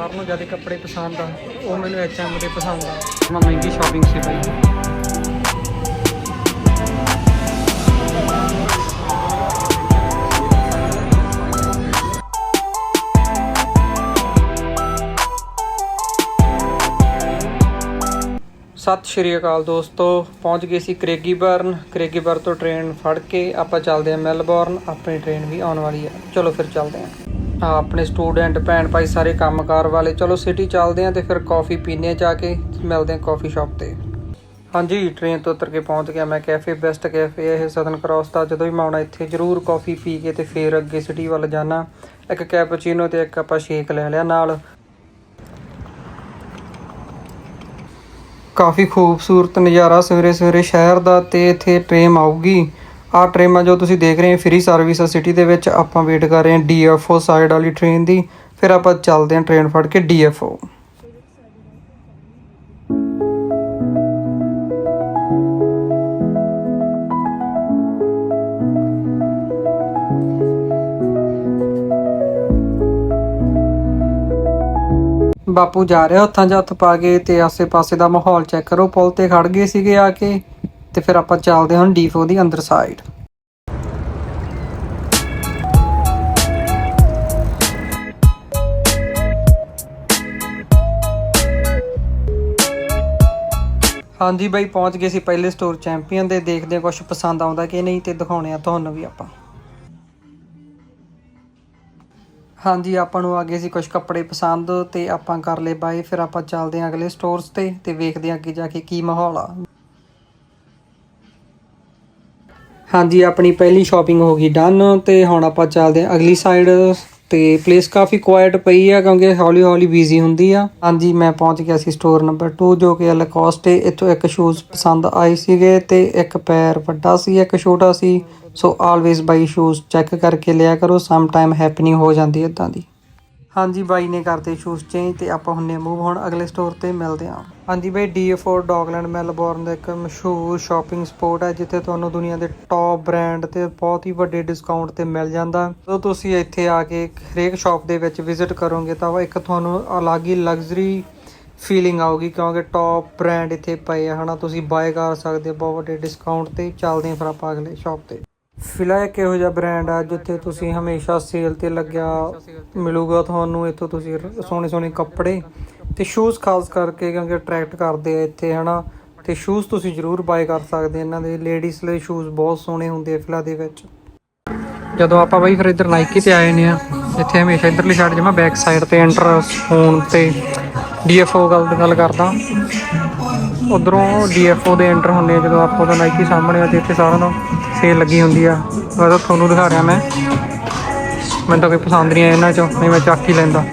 ਸਾਰਿਆਂ ਨੂੰ ਜ਼ਿਆਦਾ ਕੱਪੜੇ ਪਸੰਦ ਆ ਉਹ ਮੈਨੂੰ ਐਚਐਮ ਦੇ ਪਸੰਦ ਆ। ਮੈਂ ਮਹਿੰਗੀ ਸ਼ਾਪਿੰਗ ਸੀ ਭਾਈ ਸਤਿ ਸ਼੍ਰੀ ਅਕਾਲ ਦੋਸਤੋ ਪਹੁੰਚ ਗਏ ਸੀ ਕ੍ਰੇਗੀਬਰਨ। ਕ੍ਰੇਗੀਬਰਨ ਤੋਂ ਟ੍ਰੇਨ ਫੜ ਕੇ ਆਪਾਂ ਚੱਲਦੇ ਹਾਂ ਮੈਲਬੌਰਨ ਆਪਣੀ ਟ੍ਰੇਨ ਵੀ ਆਉਣ ਵਾਲੀ ਹੈ ਚਲੋ ਫਿਰ ਚੱਲਦੇ ਆ ਆਪਣੇ ਸਟੂਡੈਂਟ, ਭੈਣ ਭਾਈ ਸਾਰੇ ਕੰਮਕਾਰ ਵਾਲੇ। ਚਲੋ ਸਿਟੀ ਚੱਲਦੇ ਹਾਂ ਤੇ ਫਿਰ ਕਾਫੀ ਪੀਨੇ ਹਾਂ ਜਾ ਕੇ। ਮਿਲਦੇ ਹਾਂ ਕਾਫੀ ਸ਼ਾਪ ਤੇ। ਹਾਂਜੀ ਟ੍ਰੇਨ ਤੋਂ ਉਤਰ ਕੇ ਪਹੁੰਚ ਗਿਆ ਮੈਂ ਕੈਫੇ ਬੈਸਟ ਕੈਫੇ ਇਹ ਸਦਨ ਕ੍ਰਾਸ ਦਾ। ਜਦੋਂ ਵੀ ਮੈਂ ਆਉਣਾ ਇੱਥੇ, ਜ਼ਰੂਰ ਕਾਫੀ ਪੀ ਕੇ ਤੇ ਫਿਰ ਅੱਗੇ ਸਿਟੀ ਵੱਲ ਜਾਣਾ। ਇੱਕ ਕੈਪੂਚੀਨੋ ਤੇ ਇੱਕ ਆਪਾਂ ਸ਼ੇਕ ਲੈ ਲਿਆ ਨਾਲ। ਕਾਫੀ ਖੂਬਸੂਰਤ ਨਜ਼ਾਰਾ ਸਵੇਰੇ ਸਵੇਰੇ ਸ਼ਹਿਰ ਦਾ ਤੇ ਇੱਥੇ ਟ੍ਰੇਨ ਆਊਗੀ। ਆਹ ਟ੍ਰੇਨਾਂ ਜੋ ਤੁਸੀਂ ਦੇਖ ਰਹੇ ਹੋ ਫ੍ਰੀ ਸਰਵਿਸ ਆ ਸਿਟੀ ਦੇ ਵਿੱਚ, ਆਪਾਂ ਵੇਟ ਕਰ ਰਹੇ ਹਾਂ ਡੀਐਫਓ ਸਾਈਡ ਵਾਲੀ ਟ੍ਰੇਨ ਦੀ, ਫਿਰ ਆਪਾਂ ਚੱਲਦੇ ਹਾਂ ਟ੍ਰੇਨ ਫੜ ਕੇ ਡੀਐਫਓ ਬਾਪੂ ਜਾ ਰਿਹਾ ਹੱਥਾਂ 'ਚ ਹੱਥ ਪਾ ਕੇ ਤੇ ਆਸੇ-ਪਾਸੇ ਦਾ ਮਾਹੌਲ ਚੈੱਕ ਕਰੋ, ਪੁਲ ਤੇ ਖੜ ਗਏ ਸੀਗੇ ਆ ਕੇ। ਤੇ ਫਿਰ ਆਪਾਂ ਚੱਲਦੇ ਹਾਂ ਡੀਫੋ ਦੀ ਅੰਦਰ ਸਾਈਡ ਹਾਂਜੀ ਬਾਈ, ਪਹੁੰਚ ਗਏ ਸੀ ਪਹਿਲੇ ਸਟੋਰ ਚੈਂਪੀਅਨ ਦੇ। ਦੇਖਦੇ ਹਾਂ ਕੁਝ ਪਸੰਦ ਆਉਂਦਾ ਕਿ ਨਹੀਂ ਤੇ ਦਿਖਾਉਣੇ ਆ ਤੁਹਾਨੂੰ ਵੀ ਆਪਾਂ। ਹਾਂਜੀ, ਆਪਾਂ ਨੂੰ ਆ ਗਏ ਸੀ ਕੁਝ ਕੱਪੜੇ ਪਸੰਦ ਤੇ ਆਪਾਂ ਕਰ ਲਏ ਬਾਈ ਫਿਰ ਆਪਾਂ ਚੱਲਦੇ ਹਾਂ ਅਗਲੇ ਸਟੋਰਸ ਤੇ ਤੇ ਵੇਖਦੇ ਹਾਂ ਅੱਗੇ ਜਾ ਕੇ ਕੀ ਮਾਹੌਲ ਆ। ਹਾਂਜੀ, ਆਪਣੀ ਪਹਿਲੀ ਸ਼ਾਪਿੰਗ ਹੋ ਗਈ ਡਨ ਤੇ ਹੁਣ ਆਪਾਂ ਚੱਲਦੇ ਹਾਂ ਅਗਲੀ ਸਾਈਡ ਤੇ ਪਲੇਸ ਕਾਫੀ ਕੁਆਇਟ ਪਈ ਆ ਕਿਉਂਕਿ ਹੌਲੀ ਹੌਲੀ ਬਿਜ਼ੀ ਹੁੰਦੀ ਆ। ਹਾਂਜੀ, ਮੈਂ ਪਹੁੰਚ ਗਿਆ ਸੀ ਸਟੋਰ ਨੰਬਰ 2 ਜੋ ਕਿ ਲਕੋਸਟੇ ਇੱਥੋਂ ਇੱਕ ਸ਼ੂਜ਼ ਪਸੰਦ ਆਏ ਸੀਗੇ ਤੇ ਇੱਕ ਪੈਰ ਵੱਡਾ ਸੀ, ਇੱਕ ਛੋਟਾ ਸੀ। ਸੋ ਆਲਵੇਜ਼ ਬਾਈ ਸ਼ੂਜ਼ ਚੈੱਕ ਕਰਕੇ ਲਿਆ ਕਰੋ ਸਮ ਟਾਈਮ ਹੈਪਨਿੰਗ ਹੋ ਜਾਂਦੀ ਹੈ ਇਦਾਂ ਦੀ। ਹਾਂਜੀ, ਬਾਈ ਨੇ ਕਰਤੇ ਸ਼ੂਜ਼ ਚੇਂਜ ਤੇ ਆਪਾਂ ਹੁੰਨੇ ਮੂਵ ਹੁਣ ਅਗਲੇ ਸਟੋਰ ਤੇ ਮਿਲਦੇ ਹਾਂ। ਹਾਂਜੀ ਬਾਈ ਡੀ4 ਡੌਗਲੈਂਡ ਮੈਲਬੌਰਨ ਦਾ ਇੱਕ ਮਸ਼ਹੂਰ ਸ਼ਾਪਿੰਗ ਸਪੋਟ ਹੈ, ਜਿੱਥੇ ਤੁਹਾਨੂੰ ਦੁਨੀਆ ਦੇ ਟੌਪ ਬ੍ਰਾਂਡ ਤੇ ਬਹੁਤ ਹੀ ਵੱਡੇ ਡਿਸਕਾਊਂਟ ਤੇ ਮਿਲ ਜਾਂਦਾ। ਜਦੋਂ ਤੁਸੀਂ ਇੱਥੇ ਆ ਕੇ ਹਰੇਕ ਸ਼ਾਪ ਦੇ ਵਿੱਚ ਵਿਜ਼ਿਟ ਕਰੋਗੇ, ਤਾਂ ਇੱਕ ਤੁਹਾਨੂੰ ਅਲੱਗ ਹੀ ਲਗਜ਼ਰੀ ਫੀਲਿੰਗ ਆਊਗੀ, ਕਿਉਂਕਿ ਟੌਪ ਬ੍ਰਾਂਡ ਇੱਥੇ ਪਏ ਆ, ਹਨਾ? ਤੁਸੀਂ ਬਾਏ ਕਰ ਸਕਦੇ ਹੋ, ਬਹੁਤ ਵੱਡੇ ਡਿਸਕਾਊਂਟ ਤੇ। ਚੱਲਦੇ ਹਾਂ ਫਿਰ ਆਪਾਂ ਅਗਲੇ ਸ਼ਾਪ ਤੇ। ਫਿਲਾ ਇੱਕ ਇਹੋ ਜਿਹਾ ਬ੍ਰਾਂਡ ਆ, ਜਿੱਥੇ ਤੁਸੀਂ ਹਮੇਸ਼ਾ ਸੇਲ ਤੇ ਲੱਗਿਆ ਮਿਲੂਗਾ ਤੁਹਾਨੂੰ। ਇੱਥੋਂ ਤੁਸੀਂ ਸੋਹਣੇ ਸੋਹਣੇ ਕੱਪੜੇ ਤੇ ਸ਼ੂਜ਼ ਖਾਸ ਕਰਕੇ ਕਿਉਂਕਿ ਅਟਰੈਕਟ ਕਰਦੇ ਆ ਇੱਥੇ, ਹਨਾ? ਤੇ ਸ਼ੂਜ਼ ਤੁਸੀਂ ਜ਼ਰੂਰ ਬਾਏ ਕਰ ਸਕਦੇ ਇਹਨਾਂ ਦੇ। ਲੇਡੀਜ਼ ਲਈ ਸ਼ੂਜ਼ ਬਹੁਤ ਸੋਹਣੇ ਹੁੰਦੇ ਆ ਫਿਲਾ ਦੇ ਵਿੱਚ। ਜਦੋਂ ਆਪਾਂ ਬਾਈ ਫਿਰ ਇੱਧਰ ਨਾਈਕੀ ਤੇ ਆਏ ਨੇ ਆ, ਇੱਥੇ ਹਮੇਸ਼ਾ ਇੱਧਰਲੀ ਸਾਈਡ ਜਮਾ ਬੈਕ ਸਾਈਡ ਤੇ ਐਂਟਰ ਹੋਣ ਤੇ ਡੀਐਫਓ ਗੱਲ ਗੱਲ ਕਰਦਾ। ਉਧਰੋਂ ਡੀਐਫਓ ਦੇ ਐਂਟਰ ਹੁੰਦੇ ਆ, ਜਦੋਂ ਆਪਾਂ ਉਹਦਾ ਨਾਈਕੀ ਸਾਹਮਣੇ ਆ ਤੇ ਇੱਥੇ ਸਾਰਿਆਂ ਨੂੰ ਸੇਲ ਲੱਗੀ ਹੁੰਦੀ ਆ। ਮੈਂ ਤਾਂ ਤੁਹਾਨੂੰ ਦਿਖਾ ਰਿਹਾ ਮੈਂ। ਮੈਨੂੰ ਤਾਂ ਕੋਈ ਪਸੰਦ ਨਹੀਂ ਆਇਆ ਇਹਨਾਂ ਚੋਂ, ਨਹੀਂ ਮੈਂ ਚੱਕ ਹੀ ਲੈਂਦਾ।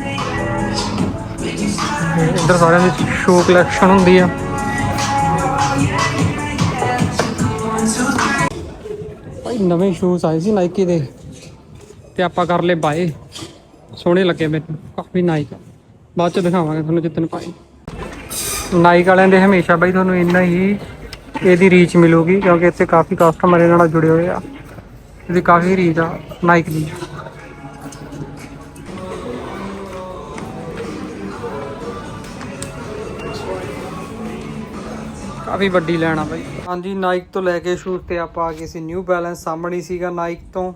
ਇੱਧਰ ਸਾਰਿਆਂ ਦੀ ਸ਼ੋ ਕਲੈਕਸ਼ਨ ਹੁੰਦੀ ਆ। ਭਾਈ ਨਵੇਂ ਸ਼ੂਜ਼ ਆਏ ਸੀ ਨਾਈਕੀ ਦੇ, ਤੇ ਆਪਾਂ ਕਰ ਲਏ ਬਾਏ ਸੋਹਣੇ ਲੱਗੇ ਮੈਨੂੰ ਕਾਫੀ ਨਾਈਕ ਬਾਅਦ ਚ ਦਿਖਾਵਾਂਗੇ ਤੁਹਾਨੂੰ ਜਿੱਦਣ ਪਾਏ। ਨਾਈਕ ਵਾਲਿਆਂ ਦੇ ਹਮੇਸ਼ਾ ਬਾਈ ਤੁਹਾਨੂੰ ਇੰਨਾ ਹੀ ਇਹਦੀ ਰੀਚ ਮਿਲੂਗੀ, ਕਿਉਂਕਿ ਇੱਥੇ ਕਾਫੀ ਕਸਟਮਰ ਇਹਨਾਂ ਨਾਲ ਜੁੜੇ ਹੋਏ ਆ। ਇਹਦੀ ਕਾਫੀ ਰੀਚ ਆ ਨਾਈਕ ਦੀ। ਕਾਫੀ ਵੱਡੀ ਲੈਣ ਆ ਬਾਈ। ਹਾਂਜੀ ਨਾਈਕ ਤੋਂ ਲੈ ਕੇ ਸ਼ੂਜ਼ ਤੇ ਆਪਾਂ ਆ ਗਏ ਸੀ ਨਿਊ ਬੈਲੈਂਸ ਸਾਹਮਣੇ ਸੀਗਾ ਨਾਈਕ ਤੋਂ।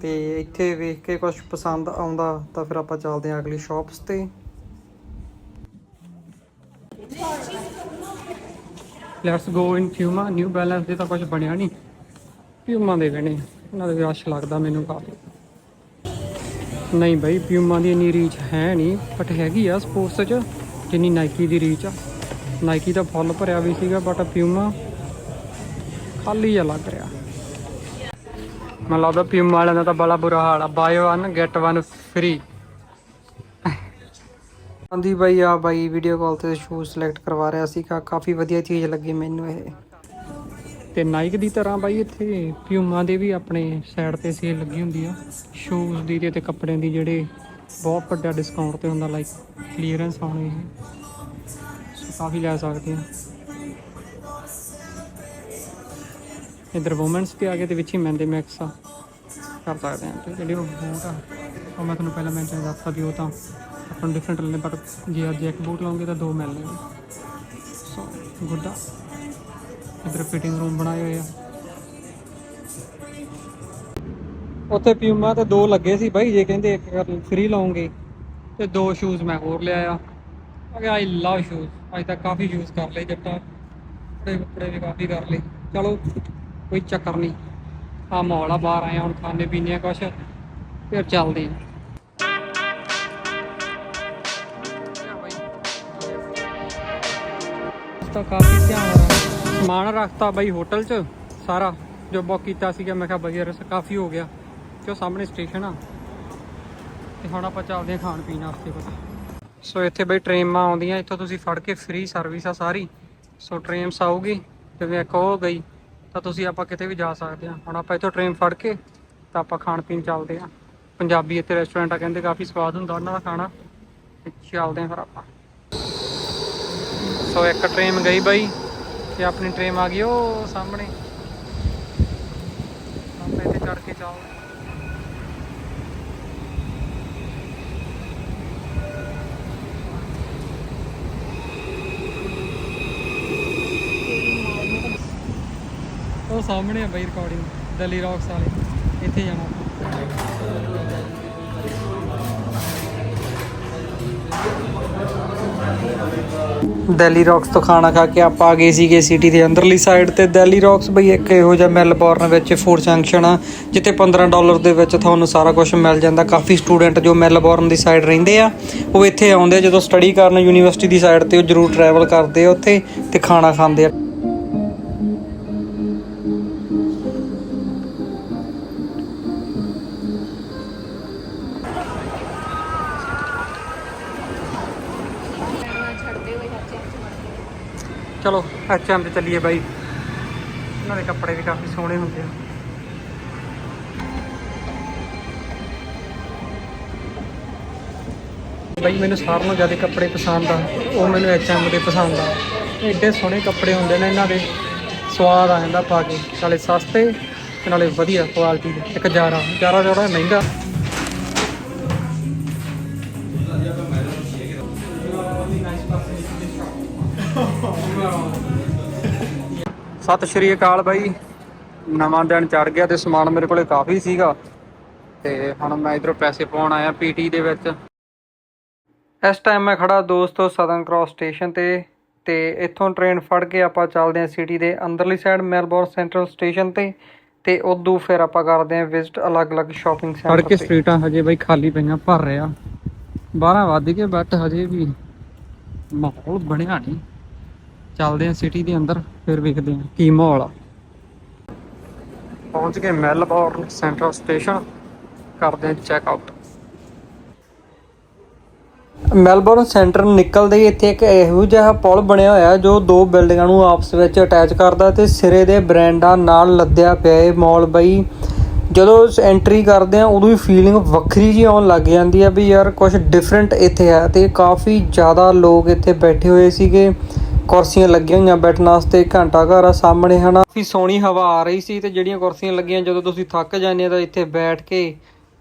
ਤੇ ਇੱਥੇ ਵੇਖ ਕੇ ਕੁਝ ਪਸੰਦ ਆਉਂਦਾ, ਤਾਂ ਫਿਰ ਆਪਾਂ ਚੱਲਦੇ ਹਾਂ ਅਗਲੀ ਸ਼ਾਪਸ ਤੇ। ਲੈਟਸ ਗੋ ਇਨ ਫਿਊਮਾ ਨਿਊ ਬੈਲੈਂਸ ਦੇ ਤਾਂ ਕੁਝ ਬਣਿਆ ਨਹੀਂ ਫਿਊਮਾ ਦੇ ਬਣੇ ਇਹਨਾਂ ਦਾ ਰਸ਼ ਲੱਗਦਾ ਮੈਨੂੰ ਕਾਫੀ। ਨਹੀਂ ਬਈ ਫਿਊਮਾ ਦੀ ਇੰਨੀ ਰੀਚ ਹੈ ਨਹੀਂ ਬਟ ਹੈਗੀ ਆ ਸਪੋਰਟਸ 'ਚ, ਜਿੰਨੀ ਨਾਈਕੀ ਦੀ ਰੀਚ ਆ। ਨਾਈਕੀ ਦਾ ਫੁੱਲ ਭਰਿਆ ਵੀ ਸੀਗਾ ਬਟ ਪਿਊਮਾ ਖਾਲੀ ਜਿਹਾ ਲੱਗ ਰਿਹਾ। ਮੈਨੂੰ ਲੱਗਦਾ ਪਿਊਮਾ ਵਾਲਿਆਂ ਦਾ ਤਾਂ ਬੜਾ ਬੁਰਾ ਹਾਲ ਆ। ਬਾਏ 1 ਗੈਟ 1 ਫ੍ਰੀ ਹਾਂਜੀ ਬਾਈ, ਆ ਬਾਈ ਵੀਡੀਓ ਕਾਲ ਤੇ ਸ਼ੂਜ਼ ਸਿਲੈਕਟ ਕਰਵਾ ਰਿਹਾ ਸੀਗਾ। ਕਾਫੀ ਵਧੀਆ ਚੀਜ਼ ਲੱਗੀ ਮੈਨੂੰ ਇਹ। ਤੇ ਨਾਈਕ ਦੀ ਤਰ੍ਹਾਂ ਬਾਈ ਇੱਥੇ ਪਿਊਮਾ ਦੇ ਵੀ ਆਪਣੇ ਸਾਈਡ ਤੇ ਸੇਲ ਲੱਗੀ ਹੁੰਦੀ ਆ। ਸ਼ੂਜ਼ ਦੀ ਤੇ ਕੱਪੜਿਆਂ ਦੀ ਜਿਹੜੇ ਬਹੁਤ ਵੱਡਾ ਡਿਸਕਾਊਂਟ ਤੇ ਹੁੰਦਾ ਲਾਈਕ ਕਲੀਅਰੈਂਸ ਆਉਣੇ ਇਹ ਕਾਫੀ ਲੈ ਸਕਦੇ ਆ ਇਧਰ ਵੂਮਨਸ ਵੀ ਆ ਗਏ ਤੇ ਵਿੱਚ ਹੀ ਮੈਂਦੇ ਮੈਕਸ ਆ। ਕਰ ਸਕਦੇ ਆ ਤੇ ਜਿਹੜੇ ਉਹ ਬੂਟ ਆ, ਉਹ ਮੈਂ ਤੁਹਾਨੂੰ ਪਹਿਲਾਂ ਮੈਂਸ਼ਨ ਦੱਸਤਾ ਵੀ ਉਹ ਤਾਂ ਆਪਾਂ ਨੂੰ ਡਿਫਰੈਂਟ ਲੈਣੇ, ਪਰ ਜੇ ਅੱਜ ਇੱਕ ਬੂਟ ਲਾਉਂਗੇ ਤਾਂ ਦੋ ਮਿਲਣਗੇ ਸੋ ਗੁੱਡਾ ਆ। ਇਧਰ ਫਿਟਿੰਗ ਰੂਮ ਬਣਾਏ ਹੋਏ ਆ। ਉੱਥੇ ਪਿਊਮਾ ਤੇ ਦੋ ਲੱਗੇ ਸੀ ਬਾਈ, ਜੇ ਕਹਿੰਦੇ ਇੱਕ ਫ੍ਰੀ ਲਾਉਂਗੇ ਤੇ ਦੋ ਸ਼ੂਜ਼ ਮੈਂ ਹੋਰ ਲਿਆ ਆ ਆਈ ਲਵ ਸ਼ੂਜ਼ ਅੱਜ ਤੱਕ ਕਾਫੀ ਯੂਜ਼ ਕਰ ਲਏ ਜੱਟਾਂ ਕੱਪੜੇ ਕੁੱਪੜੇ ਵੀ ਕਾਫੀ ਕਰ ਲਏ। ਚਲੋ, ਕੋਈ ਚੱਕਰ ਨਹੀਂ। ਆ ਮਾਹੌਲ ਆ, ਬਾਹਰ ਆਇਆ ਹੁਣ ਖਾਣੇ ਪੀਣੇ ਆ ਕੁਛ, ਫਿਰ ਚੱਲਦੇ ਆ। ਤਾਂ ਕਾਫੀ ਧਿਆਨ ਰੱਖ ਸਮਾਨ ਰੱਖਤਾ ਬਾਈ ਹੋਟਲ 'ਚ, ਸਾਰਾ। ਜੋ ਬੁੱਕ ਕੀਤਾ ਸੀਗਾ, ਮੈਂ ਕਿਹਾ ਵਧੀਆ ਰਸ ਕਾਫੀ ਹੋ ਗਿਆ। ਤੇ ਸਾਹਮਣੇ ਸਟੇਸ਼ਨ ਆ। ਤੇ ਹੁਣ ਆਪਾਂ ਚੱਲਦੇ ਆ ਖਾਣ ਪੀਣ ਵਾਸਤੇ ਬਸ ਸੋ ਇੱਥੇ ਬਈ ਟ੍ਰੇਨਾਂ ਆਉਂਦੀਆਂ, ਇੱਥੋਂ ਤੁਸੀਂ ਫੜ ਕੇ ਫ੍ਰੀ ਸਰਵਿਸ ਆ ਸਾਰੀ। ਸੋ ਟ੍ਰੇਨਸ ਆਊਗੀ, ਤੇ ਇੱਕ ਉਹ ਗਈ, ਤਾਂ ਤੁਸੀਂ ਆਪਾਂ ਕਿਤੇ ਵੀ ਜਾ ਸਕਦੇ ਆ। ਹੁਣ ਆਪਾਂ ਇੱਥੋਂ ਟ੍ਰੇਨ ਫੜ ਕੇ, ਤਾਂ ਆਪਾਂ ਖਾਣ ਪੀਣ ਚੱਲਦੇ ਆ। ਪੰਜਾਬੀ ਇੱਥੇ ਰੈਸਟੋਰੈਂਟ ਆ, ਕਹਿੰਦੇ ਕਾਫੀ ਸਵਾਦ ਹੁੰਦਾ ਉਹਨਾਂ ਦਾ ਖਾਣਾ। ਚੱਲਦੇ ਆ ਫਿਰ ਆਪਾਂ। ਸੋ ਇੱਕ ਟ੍ਰੇਨ ਗਈ ਬਾਈ, ਤੇ ਆਪਣੀ ਟ੍ਰੇਨ ਆ ਗਈ ਉਹ ਸਾਹਮਣੇ। ਆਪਾਂ ਇੱਥੇ ਚੜ ਕੇ ਚੱਲਦੇ ਉਹ ਸਾਹਮਣੇ ਆ ਬਾਈ ਰਿਕਾਰਡਿੰਗ ਦਿੱਲੀ ਰੌਕਸ ਵਾਲੇ। ਇੱਥੇ ਜਾਣਾ। ਦਿੱਲੀ ਰੌਕਸ ਤੋਂ ਖਾਣਾ ਖਾ ਕੇ ਆਪਾਂ ਆ ਗਏ ਸੀਗੇ ਸਿਟੀ ਦੇ ਅੰਦਰਲੀ ਸਾਈਡ ਤੇ। ਦਿੱਲੀ ਰੌਕਸ ਬਈ ਇੱਕ ਇਹੋ ਜਿਹਾ ਮੈਲਬੌਰਨ ਵਿੱਚ ਫੂਡ ਜੰਕਸ਼ਨ ਆ, ਜਿੱਥੇ 15 ਡਾਲਰ ਦੇ ਵਿੱਚ ਤੁਹਾਨੂੰ ਸਾਰਾ ਕੁਝ ਮਿਲ ਜਾਂਦਾ। ਕਾਫੀ ਸਟੂਡੈਂਟ ਜੋ ਮੈਲਬੌਰਨ ਦੀ ਸਾਈਡ ਰਹਿੰਦੇ ਆ, ਉਹ ਇੱਥੇ ਆਉਂਦੇ ਆ। ਜਦੋਂ ਸਟੱਡੀ ਕਰਨ ਯੂਨੀਵਰਸਿਟੀ ਦੀ ਸਾਈਡ ਤੇ ਉਹ ਜ਼ਰੂਰ ਟਰੈਵਲ ਕਰਦੇ ਆ ਉੱਥੇ ਤੇ ਖਾਣਾ ਖਾਂਦੇ ਆ। ਐਚਐਮ ਤੇ ਚੱਲੀਏ ਬਾਈ। ਇਹਨਾਂ ਦੇ ਕੱਪੜੇ ਵੀ ਕਾਫੀ ਸੋਹਣੇ ਹੁੰਦੇ ਆ। ਬਾਈ, ਮੈਨੂੰ ਸਾਰਿਆਂ ਨਾਲੋਂ ਜ਼ਿਆਦਾ ਕੱਪੜੇ ਪਸੰਦ ਆ। ਉਹ ਮੈਨੂੰ ਐਚਐਮ ਦੇ ਪਸੰਦ ਆ। ਐਡੇ ਸੋਹਣੇ ਕੱਪੜੇ ਹੁੰਦੇ ਨੇ ਇਹਨਾਂ ਦੇ। ਸਵਾਦ ਆ ਜਾਂਦਾ ਪਾ ਕੇ। ਨਾਲੇ ਸਸਤੇ ਨਾਲੇ ਵਧੀਆ ਕੁਆਲਿਟੀ ਦੇ। ਇੱਕ ਜਾਰਾ ਜਾਰਾ ਜਿਹੜਾ ਮਹਿੰਗਾ। ਸਤਿ ਸ਼੍ਰੀ ਅਕਾਲ ਬਾਈ। ਨਵਾਂ ਦਿਨ ਚੜ ਗਿਆ ਤੇ ਸਮਾਨ ਮੇਰੇ ਕੋਲੇ ਕਾਫੀ ਸੀਗਾ। ਤੇ ਹੁਣ ਮੈਂ ਇਧਰੋਂ ਪੈਸੇ ਪਾਉਣ ਆਇਆ ਪੀਟੀ ਦੇ ਵਿੱਚ। ਇਸ ਟਾਈਮ ਮੈਂ ਖੜਾ ਦੋਸਤੋ ਸਦਨ ਕ੍ਰਾਸ ਸਟੇਸ਼ਨ ਤੇ। ਤੇ ਇੱਥੋਂ ਟ੍ਰੇਨ ਫੜ ਕੇ ਆਪਾਂ ਚੱਲਦੇ ਹਾਂ ਸਿਟੀ ਦੇ ਅੰਦਰਲੀ ਸਾਈਡ ਮੈਲਬੌਰਨ ਸੈਂਟਰਲ ਸਟੇਸ਼ਨ ਤੇ। ਤੇ ਉਦੋਂ ਫਿਰ ਆਪਾਂ ਕਰਦੇ ਹਾਂ ਵਿਜ਼ਿਟ ਅਲੱਗ-ਅਲੱਗ ਸ਼ਾਪਿੰਗ ਸੈਂਟਰ ਸੜਕ ਸਟਰੀਟਾਂ ਹਜੇ ਬਾਈ ਖਾਲੀ ਪਈਆਂ ਭਰ ਰਿਹਾ। 12 ਵੱਜ ਗਏ ਬਟ ਹਜੇ ਵੀ ਮਾਹੌਲ ਬਣਿਆ ਨਹੀਂ। ਚੱਲਦੇ ਹਾਂ ਸਿਟੀ ਦੇ ਅੰਦਰ, ਫਿਰ ਵੇਖਦੇ ਹਾਂ ਕੀ ਮਾਹੌਲ ਆ। ਪਹੁੰਚ ਗਏ ਮੈਲਬੌਰਨ ਸੈਂਟਰਲ ਸਟੇਸ਼ਨ ਕਰਦੇ ਹਾਂ ਚੈੱਕ ਆਊਟ ਮੈਲਬੌਰਨ ਸੈਂਟਰ ਨਿਕਲਦੇ ਹੀ ਇੱਥੇ ਇੱਕ ਇਹੋ ਜਿਹਾ ਪੁਲ ਬਣਿਆ ਹੋਇਆ ਜੋ ਦੋ ਬਿਲਡਿੰਗਾਂ ਨੂੰ ਆਪਸ ਵਿੱਚ ਅਟੈਚ ਕਰਦਾ ਤੇ ਸਿਰੇ ਦੇ ਬ੍ਰਾਂਡਾਂ ਨਾਲ ਲੱਦਿਆ ਪਿਆ ਇਹ ਮਾਲ ਬਈ। ਜਦੋਂ ਐਂਟਰੀ ਕਰਦੇ ਆ, ਉਦੋਂ ਹੀ ਫੀਲਿੰਗ ਵੱਖਰੀ ਜੀ ਆਉਣ ਲੱਗ ਜਾਂਦੀ ਆ ਵੀ ਯਾਰ ਕੁਝ ਡਿਫਰੈਂਟ ਇੱਥੇ ਹੈ ਤੇ ਕਾਫੀ ਜ਼ਿਆਦਾ ਲੋਕ ਇੱਥੇ ਬੈਠੇ ਹੋਏ ਸੀਗੇ। ਕੁਰਸੀਆਂ ਲੱਗੀਆਂ ਹੋਈਆਂ ਬੈਠਣ ਵਾਸਤੇ, ਘੰਟਾ ਘਰ ਆ ਸਾਹਮਣੇ, ਹਨਾ? ਕਾਫੀ ਸੋਹਣੀ ਹਵਾ ਆ ਰਹੀ ਸੀ ਤੇ ਜਿਹੜੀਆਂ ਕੁਰਸੀਆਂ ਲੱਗੀਆਂ, ਜਦੋਂ ਤੁਸੀਂ ਥੱਕ ਜਾਂਦੇ ਤਾਂ ਇੱਥੇ ਬੈਠ ਕੇ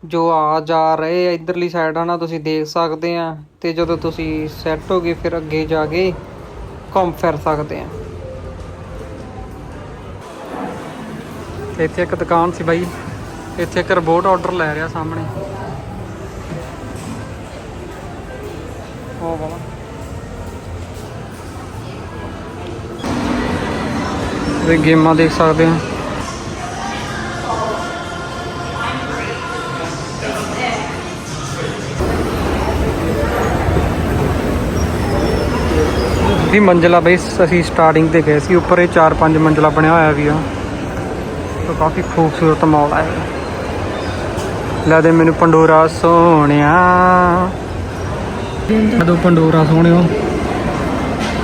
ਜੋ ਆ ਜਾ ਰਹੇ ਆ ਇਧਰਲੀ ਸਾਈਡ ਹਨਾ ਤੁਸੀਂ ਦੇਖ ਸਕਦੇ ਆ ਤੇ ਜਦੋਂ ਤੁਸੀਂ ਸੈੱਟ ਹੋ ਗਏ, ਫਿਰ ਅੱਗੇ ਜਾ ਕੇ ਘੁੰਮ ਫਿਰ ਸਕਦੇ ਆ। ਇੱਥੇ ਇੱਕ ਦੁਕਾਨ ਸੀ ਬਾਈ, ਇੱਥੇ ਇੱਕ ਰੋਬੋਟ ਆਰਡਰ ਲੈ ਰਿਹਾ ਸਾਹਮਣੇ। ਉਹ ਵਾਲਾ। ਤੇ ਗੇਮਾਂ ਦੇਖ ਸਕਦੇ ਆ ਦੀ ਮੰਜ਼ਲਾ ਬਈ ਅਸੀਂ ਸਟਾਰਟਿੰਗ ਤੇ ਗਏ ਸੀ, ਉੱਪਰ ਇਹ 4-5 ਮੰਜ਼ਲਾ ਬਣਿਆ ਹੋਇਆ ਵੀ ਆ। ਤਾਂ ਕਾਫੀ ਖੂਬਸੂਰਤ ਮਾਲ ਹੈ ਲੈ ਦੇ ਮੈਨੂੰ ਪੰਡੋਰਾ ਸੋਹਣਿਆ। ਜਦੋਂ ਪੰਡੋਰਾ ਸੋਹਣਿਓ।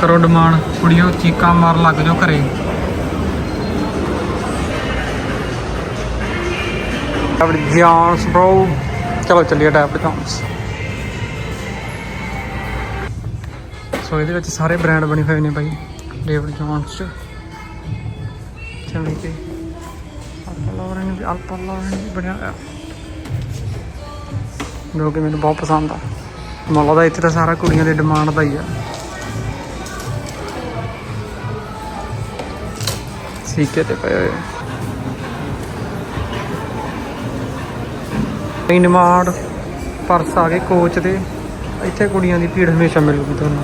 ਕਰੋ ਡਿਮਾਂਡ, ਕੁੜੀਓ, ਚੀਕਾਂ ਮਾਰ ਲੱਗ ਜਾਓ ਘਰੇ। ਡੈਵਿਡ ਜੌਨਸ ਬ్రో ਚਲੋ ਚੱਲੀਏ ਡੈਵਿਡ ਜੌਨਸ ਸੋ ਇਹਦੇ ਵਿੱਚ ਸਾਰੇ ਬ੍ਰਾਂਡ ਬਣੇ ਹੋਏ ਨੇ ਬਾਈ ਡੇਵਿਡ ਜੌਨਸ ਚ। ਜਿਵੇਂ ਕਿ ਅਲਪਾ ਵੀ ਅਲਪਾ ਵੀ ਬਣਿਆ ਹੋਇਆ। ਜੋ ਕਿ ਮੈਨੂੰ ਬਹੁਤ ਪਸੰਦ ਆ। ਮੈਨੂੰ ਲੱਗਦਾ ਇੱਥੇ ਤਾਂ ਸਾਰਾ ਕੁੜੀਆਂ ਦੀ ਡਿਮਾਂਡ ਦਾ ਹੀ ਆ। ਸੀਕੇ ਤੇ ਪਏ ਹੋਏ ਕਈ ਪਰਸ ਆ ਗਏ ਕੋਚ ਦੇ। ਇੱਥੇ ਕੁੜੀਆਂ ਦੀ ਭੀੜ ਹਮੇਸ਼ਾ ਮਿਲੂਗੀ ਤੁਹਾਨੂੰ।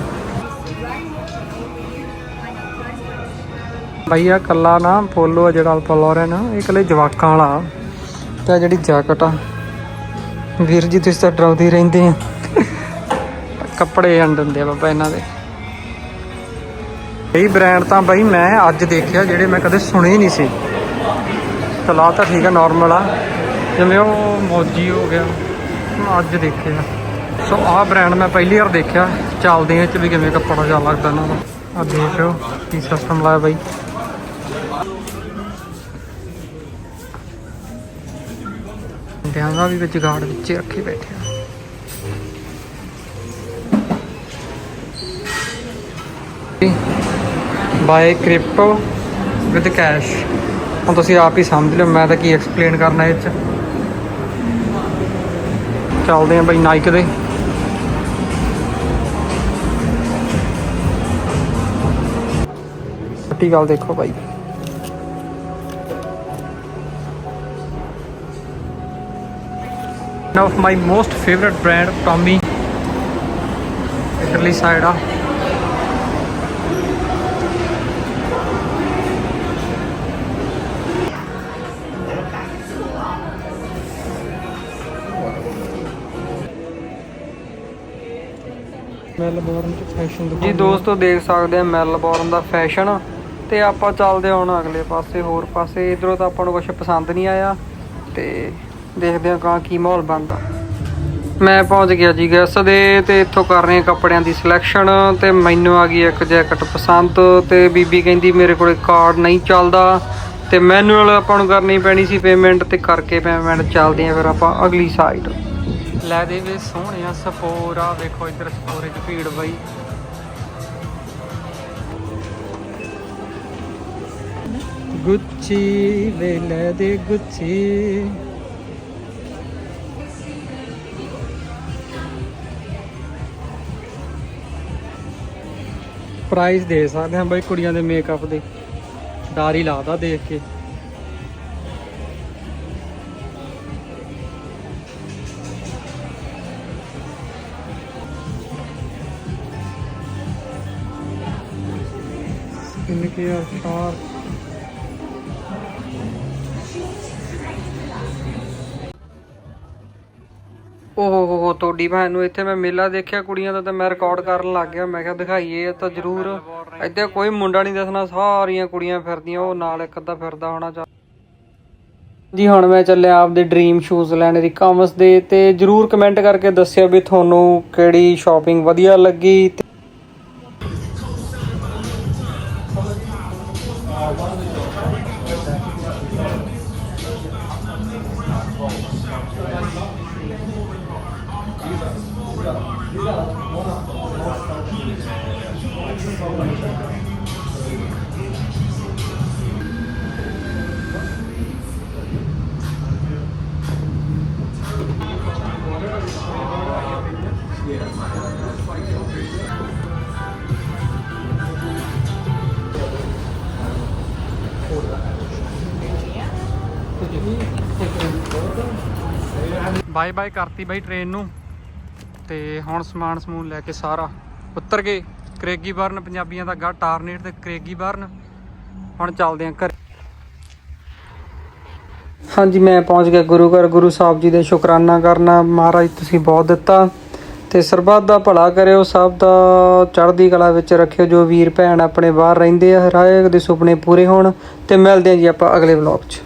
ਭਈਆ ਕੱਲਾ ਨਾ, ਪੋਲੋ ਜਿਹੜਾ ਪਲੋਰਨ ਇਹ ਇਕੱਲੇ ਜਵਾਕਾਂ ਵਾਲਾ ਤੇ ਜਿਹੜੀ ਜੈਕਟ ਆ, ਵੀਰ ਜੀ ਤੁਸੀਂ ਤਾਂ ਡਰਾਉਂਦੇ ਰਹਿੰਦੇ ਆ। ਕੱਪੜੇ ਅੰਡ ਦਿੰਦੇ ਆ ਬਾਬਾ ਇਹਨਾਂ ਦੇ। ਇਹ ਬ੍ਰਾਂਡ ਤਾਂ ਬਈ ਮੈਂ ਅੱਜ ਦੇਖਿਆ, ਜਿਹੜੇ ਮੈਂ ਕਦੇ ਸੁਣੇ ਨਹੀਂ ਸੀ। ਚਲਾ ਤਾਂ ਠੀਕ ਆ ਨਾਰਮਲ ਆ। ਜਿਵੇਂ ਉਹ ਮੋਜੀ ਹੋ ਗਿਆ। ਅੱਜ ਦੇਖਿਆ। ਸੋ ਆਹ ਬ੍ਰਾਂਡ ਮੈਂ ਪਹਿਲੀ ਵਾਰ ਦੇਖਿਆ। ਚੱਲਦੇ ਆ ਚ ਵੀ ਕਿਵੇਂ ਕੱਪੜਾ ਜਾ ਲੱਗਦਾ ਇਹਨਾਂ ਦਾ। ਆ ਦੇਖ ਕੀ ਸਿਸਟਮ ਲਾਇਆ ਬਾਈ। ਧਿਆਨ ਵੀ ਵਿੱਚ ਗਾਰਡ ਵਿੱਚ ਰੱਖੇ ਬੈਠੇ ਆ। Buy crypto with cash. ਹੁਣ ਤੁਸੀਂ ਆਪ ਹੀ ਸਮਝ ਲਿਓ, ਮੈਂ ਤਾਂ ਕੀ ਐਕਸਪਲੇਨ ਕਰਨਾ ਇਹ ਚ। ਚੱਲਦੇ ਆ ਬਈ ਨਾਈਕ ਦੇ ਛੋਟੀ ਗੱਲ ਦੇਖੋ ਬਾਈ one of my most favorite brand Tommy Italy side Melbourne ਚ ਫੈਸ਼ਨ ਜੀ ਦੋਸਤੋ ਦੇਖ ਸਕਦੇ ਆ ਮੈਲਬੌਰਨ ਦਾ ਫੈਸ਼ਨ ਤੇ ਆਪਾਂ ਚੱਲਦੇ ਹੁਣ ਅਗਲੇ ਪਾਸੇ ਹੋਰ ਪਾਸੇ। ਇਧਰੋਂ ਤਾਂ ਆਪਾਂ ਨੂੰ ਕੁਝ ਪਸੰਦ ਨਹੀਂ ਆਇਆ। ਤੇ ਦੇਖਦੇ ਹਾਂ ਕਾਂ ਕੀ ਮਾਹੌਲ ਬਣਦਾ। ਮੈਂ ਪਹੁੰਚ ਗਿਆ ਜੀ ਗੈਸ ਦੇ ਤੇ ਇੱਥੋਂ ਕਰ ਰਹੇ ਕੱਪੜਿਆਂ ਦੀ ਸਿਲੈਕਸ਼ਨ ਤੇ ਮੈਨੂੰ ਆ ਗਈ ਇੱਕ ਜੈਕਟ ਪਸੰਦ। ਤੇ ਬੀਬੀ ਕਹਿੰਦੀ ਮੇਰੇ ਕੋਲੇ ਕਾਰਡ ਨਹੀਂ ਚੱਲਦਾ। ਤੇ ਮੈਨੂਅਲ ਆਪਾਂ ਨੂੰ ਕਰਨੀ ਪੈਣੀ ਸੀ ਪੇਮੈਂਟ ਤੇ ਕਰਕੇ ਪੇਮੈਂਟ ਚੱਲਦੇ ਆ ਫਿਰ ਆਪਾਂ ਅਗਲੀ ਸਾਈਡ ਲੈ ਦੇ ਵੇ ਸੋਹਣਿਆ ਸਪੋਰਾ ਵੇਖੋ ਇੱਧਰ ਸਪੋਰੇ 'ਚ ਭੀੜ ਬਈ। ਗੁੱਚੀ ਵੇ ਲੈ ਦੇ ਗੁੱਚੀ। ਪ੍ਰਾਈਸ ਦੇ ਸਕਦੇ ਹਾਂ ਬਈ ਕੁੜੀਆਂ ਦੇ ਮੇਕਅਪ ਦੇ। ਡਾਰੀ ਹੀ ਲੱਗਦਾ ਦੇਖ ਕੇ। ਸਕਿਨ ਕੇਅਰ ਸ਼ਾਰਪ ਤੁਹਾਡੀ ਭੈਣ ਨੂੰ ਇੱਥੇ ਮੈਂ ਮੇਲਾ ਦੇਖਿਆ, ਕੁੜੀਆਂ ਦਾ ਤੇ ਮੈਂ ਰਿਕਾਰਡ ਕਰਨ ਲੱਗ ਗਿਆ। ਮੈਂ ਕਿਹਾ ਦਿਖਾਈਏ ਇਹ ਤਾਂ ਜ਼ਰੂਰ। ਇੱਥੇ ਕੋਈ ਮੁੰਡਾ ਨਹੀਂ ਦੱਸਣਾ, ਸਾਰੀਆਂ ਕੁੜੀਆਂ ਫਿਰਦੀਆਂ, ਉਹ ਨਾਲ ਇੱਕ ਅੱਧਾ ਫਿਰਦਾ ਹੋਣਾ ਚਾ ਜੀ ਹੁਣ ਮੈਂ ਚੱਲਿਆ ਆਪਦੇ ਡ੍ਰੀਮ ਸ਼ੂਜ਼ ਲੈਣ ਰਿਕਾਮਸ ਦੇ, ਤੇ ਜਰੂਰ ਕਮੈਂਟ ਕਰਕੇ ਦੱਸਿਓ ਵੀ ਤੁਹਾਨੂੰ ਕਿਹੜੀ ਸ਼ਾਪਿੰਗ ਵਧੀਆ ਲੱਗੀ। ਬਾਏ ਬਾਏ ਕਰਤੀ ਬਾਈ ਟ੍ਰੇਨ ਨੂੰ। ਤੇ ਹੁਣ ਸਮਾਨ ਸਮੂਨ ਲੈ ਕੇ ਸਾਰਾ ਉੱਤਰ ਗਏ। ਕਰੇਗੀ ਬਰਨ ਪੰਜਾਬੀਆਂ ਦਾ ਗਾ ਟਾਰਨੇਟ ਤੇ ਕਰੇਗੀ ਬਰਨ ਹੁਣ ਚੱਲਦੇ ਆਂ ਘਰ। ਹਾਂਜੀ, ਮੈਂ ਪਹੁੰਚ ਗਿਆ ਗੁਰੂ ਘਰ। ਗੁਰੂ ਸਾਹਿਬ ਜੀ ਦੇ ਸ਼ੁਕਰਾਨਾ ਕਰਨਾ। ਮਹਾਰਾਜ, ਤੁਸੀਂ ਬਹੁਤ ਦਿੱਤਾ। ਤੇ ਸਰਬੱਤ ਦਾ ਭਲਾ ਕਰਿਓ। ਸਭ ਦਾ ਚੜ੍ਹਦੀ ਕਲਾ ਵਿੱਚ ਰੱਖਿਓ। ਜੋ ਵੀਰ ਭੈਣ ਆਪਣੇ ਬਾਹਰ ਰਹਿੰਦੇ ਆ, ਹਰ ਦੇ ਸੁਪਨੇ ਪੂਰੇ ਹੋਣ। ਤੇ ਮਿਲਦੇ ਆਂ ਜੀ ਆਪਾਂ ਅਗਲੇ ਵਲੌਗ 'ਚ।